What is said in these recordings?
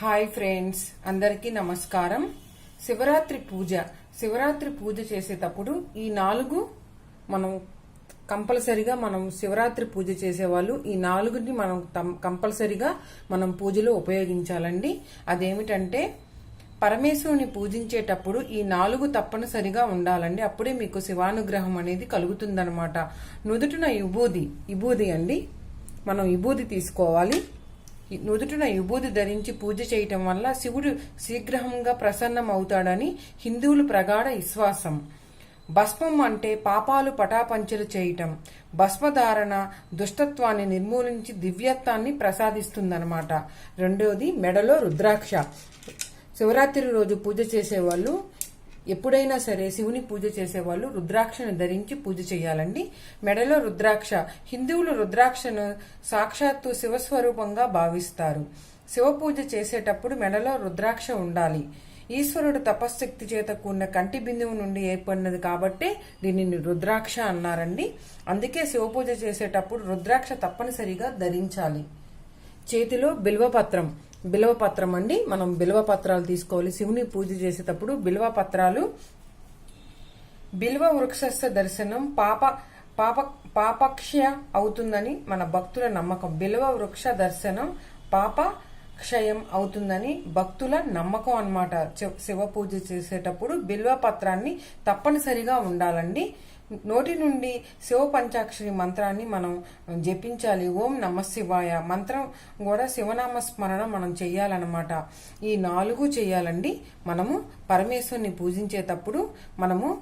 Hi friends అందరికీ నమస్కారం. శివరాత్రి పూజ. శివరాత్రి పూజ చేసేటప్పుడు ఈ నాలుగు మనం కంపల్సరిగా మనం శివరాత్రి పూజ చేసేవాళ్ళు ఈ నాలుగుని మనం కంపల్సరిగా మనం పూజలో ఉపయోగించాలండి. అదేమిటంటే పరమేశ్వరుని పూజించేటప్పుడు ఈ నాలుగు తప్పనిసరిగా ఉండాలండి. అప్పుడే మీకు శివానుగ్రహం అనేది కలుగుతుందనమాట నుదుటిన ఇబూది ఇబూది అండి. మనం విభూది తీసుకోవాలి. నుదుటిన విభూది ధరించి పూజ చేయటం వల్ల శివుడు శీఘ్రంగా ప్రసన్నం అవుతాడని హిందువులు ప్రగాఢ విశ్వాసం. భస్మం అంటే పాపాలు పటాపంచలు చేయటం. భస్మధారణ దుష్టత్వాన్ని నిర్మూలించి దివ్యత్వాన్ని ప్రసాదిస్తుందన్నమాట. రెండోది మెడలో రుద్రాక్ష. శివరాత్రి రోజు పూజ చేసేవాళ్ళు ఎప్పుడైనా సరే శివుని పూజ చేసేవాళ్ళు రుద్రాక్షను ధరించి పూజ చేయాలండి. మెడలో రుద్రాక్ష హిందువులు రుద్రాక్షను సాక్షాత్తు శివస్వరూపంగా భావిస్తారు. శివ పూజ చేసేటప్పుడు మెడలో రుద్రాక్ష ఉండాలి. ఈశ్వరుడు తపశ్శక్తి చేత కూడిన కంటి బిందువు నుండి ఏర్పడినది కాబట్టే దీనిని రుద్రాక్ష అన్నారండి. అందుకే శివ పూజ చేసేటప్పుడు రుద్రాక్ష తప్పనిసరిగా ధరించాలి. చేతిలో బిల్వపత్రం బిల్వపత్రం అండి. మనం బిలవ పత్రాలు తీసుకోవాలి. శివుని పూజ చేసేటప్పుడు బిలవ పత్రాలు. బిల్వ వృక్షస్థ దర్శనం పాప పాప పాపక్ష్య అవుతుందని మన భక్తుల నమ్మకం. బిల్వ వృక్ష దర్శనం పాప క్షయం అవుతుందని భక్తుల నమ్మకం అన్నమాట. శివ- శివ పూజ చేసేటప్పుడు బిల్వ పత్రాన్ని తప్పనిసరిగా ఉండాలండి. నోటి నుండి శివ పంచాక్షరి మంత్రాన్ని మనం జపించాలి. ఓం నమ శివాయ మంత్రం కూడా శివనామ స్మరణ మనం చెయ్యాలన్నమాట. ఈ నాలుగు చేయాలండి మనము పరమేశ్వరుని పూజించేటప్పుడు మనము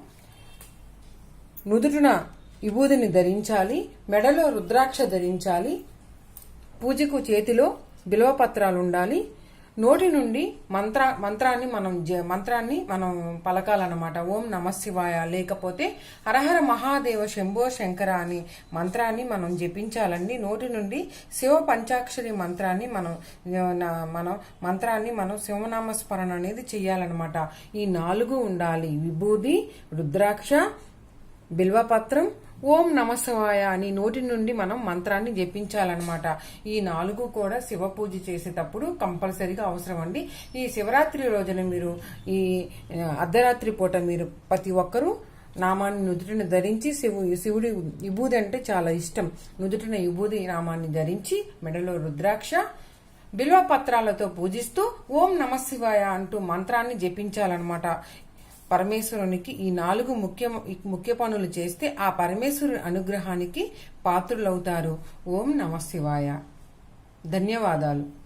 నుదుటిన విభూదిని ధరించాలి. మెడలో రుద్రాక్ష ధరించాలి. పూజకు చేతిలో బిల్వపత్రాలు ఉండాలి. నోటి నుండి మంత్ర మంత్రాన్ని మనం జ- మంత్రాన్ని మనం పలకాలన్నమాట. ఓం నమ శివాయ. లేకపోతే హరహర మహాదేవ శంభో శంకర అని మంత్రాన్ని మనం జపించాలండి. నోటి నుండి శివ పంచాక్షరి మంత్రాన్ని మనం మనం మంత్రాన్ని మనం శివనామ స్మరణ అనేది చేయాలన్నమాట ఈ నాలుగు ఉండాలి. విభూది రుద్రాక్ష బిల్వపత్రం ఓం నమశివాయ అని నోటి నుండి మనం మంత్రాన్ని జపించాలన్నమాట. ఈ నాలుగు కూడా శివ పూజ చేసేటప్పుడు కంపల్సరీగా అవసరం అండి. ఈ శివరాత్రి రోజున మీరు ఈ అర్ధరాత్రి పూట మీరు ప్రతి ఒక్కరూ నామాన్ని నుదుటిని ధరించి శివు శివుడి విభూది అంటే చాలా ఇష్టం. నుదుటిన విభూది నామాన్ని ధరించి మెడలో రుద్రాక్ష బిల్వ పత్రాలతో పూజిస్తూ ఓం నమశివాయ అంటూ మంత్రాన్ని జపించాలన్నమాట. పరమేశ్వరునికి ఈ నాలుగు ముఖ్య ముఖ్య పనులు చేస్తే ఆ పరమేశ్వరుని అనుగ్రహానికి పాత్రులవుతారు. ఓం నమ శివాయ. ధన్యవాదాలు.